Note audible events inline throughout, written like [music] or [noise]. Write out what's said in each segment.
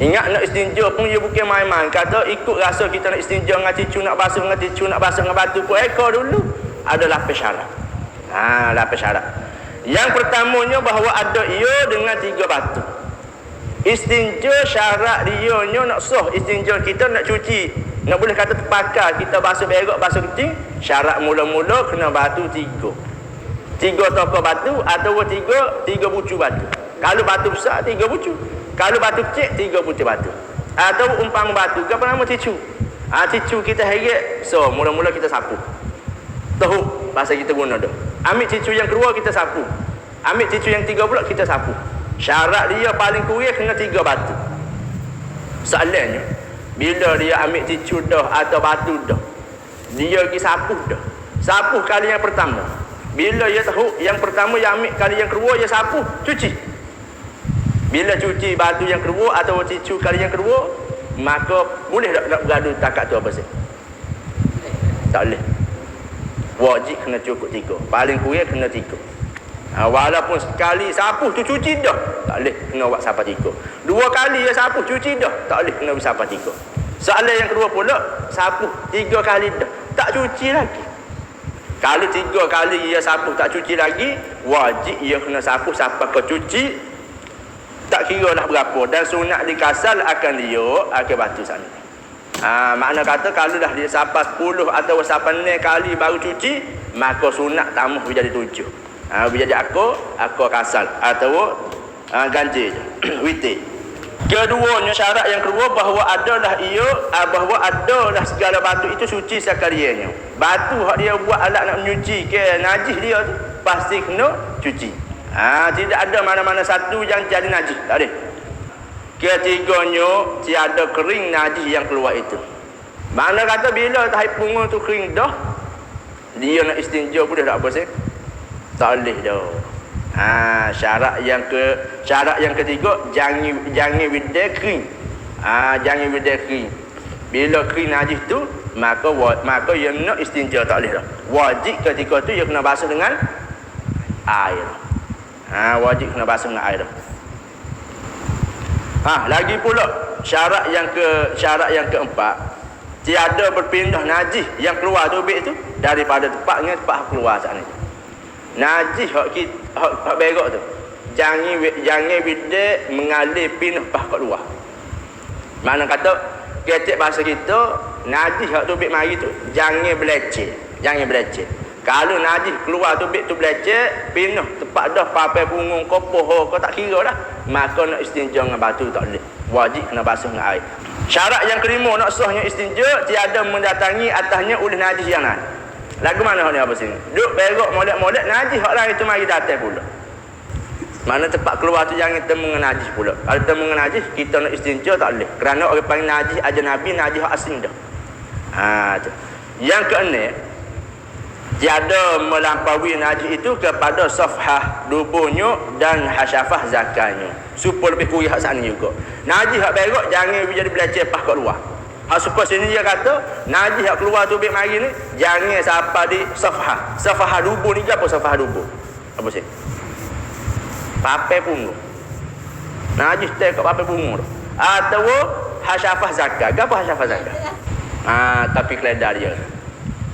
Ingat nak istinja pun dia bukan main-main. Kata ikut rasa kita nak istinja dengan cicu nak basuh dengan cicu nak basuh dengan batu pun ekor dulu. Ada lapis syarat. Ha, lapis syarat. Yang pertamanya bahawa ada ia dengan tiga batu. Istinja syarat dia nya nak sah istinja kita nak cuci. Nak boleh kata terpakai kita basuh berak basuh kecil. Syarat mula-mula kena batu tiga. Tiga toko batu atau tiga tiga bucu batu. Kalau batu besar tiga bucu. Kalau batu kecil, tiga putih batu. Atau umpang batu, apa nama cicu? Ah, cicu kita heret. So, mula-mula kita sapu. Tahu bahasa kita guna dah. Ambil cicu yang kedua, kita sapu. Ambil cicu yang tiga pula, kita sapu. Syarat dia paling kurang kena tiga batu. Soalannya, bila dia ambil cicu dah atau batu dah, dia pergi sapu dah. Sapu kali yang pertama. Bila dia tahu yang pertama yang ambil kali yang kedua, dia sapu, cuci. Bila cuci batu yang kedua atau cicu kali yang kedua, maka boleh tak nak bergaduh takat tu apa sih? Tak boleh. Wajib kena cukup tiga. Paling kurang kena tiga. Ha, walaupun sekali sapu tu cuci dah, tak boleh kena buat sampai tiga. Dua kali ya sapu cuci dah, tak boleh kena sampai tiga. Soalan yang kedua pula, sapu tiga kali dah, tak cuci lagi. Kalau tiga kali ia sapu tak cuci lagi, wajib ia kena sapu sampai ke cuci tak kira lah berapa. Dan sunat dikasal akan dia akan batu sana. Ha, makna kata kalau dah dia sampai 10 atau sampai 6 kali baru cuci maka sunat tambah menjadi 7 ha, menjadi aku aku kasal atau ha, ganjil [clears throat] witi keduanya syarat yang kedua bahawa adalah ia ha, bahawa adalah segala batu itu suci sekaliannya. Batu hak dia buat alat nak menyuci ke najis dia tu pasti kena cuci Ha, tidak ada mana-mana satu yang jadi najis. Tak ada. Ketiganya, tiada kering najis yang keluar itu. Mana kata bila tahap bunga tu kering dah, dia nak istinja boleh tak apa sih? Tak boleh dah. Ha, syarat yang ke syarat yang ketiga jangan jangan widai kering. Ha, jangan widai kering. Bila kering najis tu, maka maka yang nak istinja tak boleh dah. Wajib ketika tu dia kena basuh dengan air. Ha, wajib kena basuh dengan air. Ha, lagi pula syarat yang ke syarat yang keempat tiada berpindah najis yang keluar tubik itu daripada tempatnya tempat keluar sana. Najis hak kita hak, hak berak tu. Jangan jangan bila mengalir pindah pas kat luar. Mana kata kecek bahasa kita najis hak tubik mari tu jangan beleceh, jangan beleceh. Kalau najis keluar tu bit tu belajar, pindah tempat dah papai bungung kopoh oh, kau tak kira dah. Maka nak istinja dengan batu tak boleh. Wajib kena basuh dengan air. Syarat yang kelima nak sahnya istinja tiada mendatangi atasnya oleh najis yang lain. Lagu mana ni apa sini? Duk berok molek-molek najis hak lain tu mari datang pula. Mana tempat keluar tu jangan temu dengan najis pula. Kalau temu dengan najis kita nak istinja tak boleh. Kerana orang panggil najis aja nabi najis hak asing dah. Ha tu. Yang keenam tiada melampaui najis itu kepada safhah dubuhnya dan hasyafah zakanya supaya lebih kurih hak sana juga. Najis hak berak jangan jadi belajar pas kat luar. Hak supaya sini dia kata najis hak keluar tu bik mari ni jangan sampai di safhah. Safhah dubuh ni apa safhah dubuh apa sih? Pape punggung najis tak kat pape punggung tu. Atau hasyafah zakat. Apa hasyafah zakat? Ah [laughs] tapi keledar dia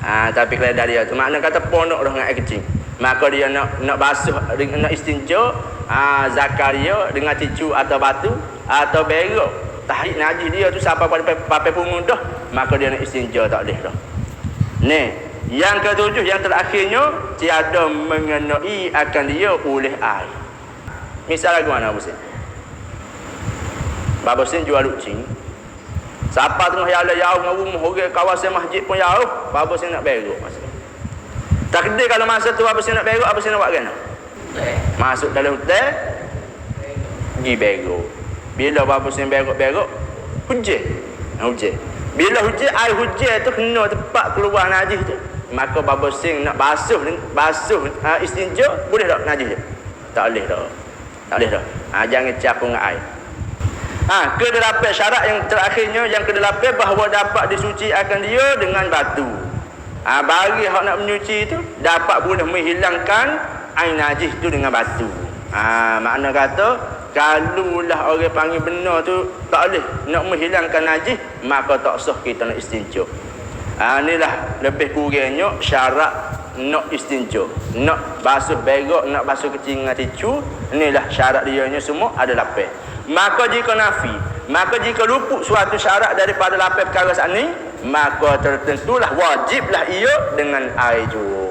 Ha, tapi kalau dari itu makna kata ponok dah dengan air kecil. Maka dia nak nak basuh nak istinja ha, Zakaria dengan cicu atau batu atau berak. Tahrik najis dia tu sampai pada papai pungung dah. Maka dia nak istinja tak boleh dah. Ni, yang ketujuh yang terakhirnya tiada mengenai akan dia oleh air. Misal lagu mana Abu Sin? Babu Sin jual lucing. Siapa tengah yang ada jauh dengan rumah orang kawasan masjid pun jauh, apa saya nak berok masa tu. Takdir kalau masa tu apa saya nak berok, apa saya nak buat kena? Masuk dalam hotel, pergi berok. Bila apa saya berok-berok, hujan. Hujan. Bila hujan, air hujan tu kena tempat keluar najis tu. Maka bapa sing nak basuh basuh uh, istinja boleh tak najis dia? Tak boleh dah. Tak boleh dah. Ha, jangan capung dengan air. Ha, kedelapan syarat yang terakhirnya yang kedelapan bahawa dapat disuci akan dia dengan batu. Ha, bagi hak nak menyuci itu dapat boleh menghilangkan air najis itu dengan batu. Ha, makna kata Kalulah orang panggil benar tu tak boleh nak menghilangkan najis, maka tak sah kita nak istinja. Ha, inilah lebih kurangnya syarat nak istinja. Nak basuh berak, nak basuh kecil dengan ticu, inilah syarat dia nya semua ada lapis. Maka jika nafi, maka jika luput suatu syarat daripada lapis perkara saat ni, maka tertentulah wajiblah ia dengan air juga.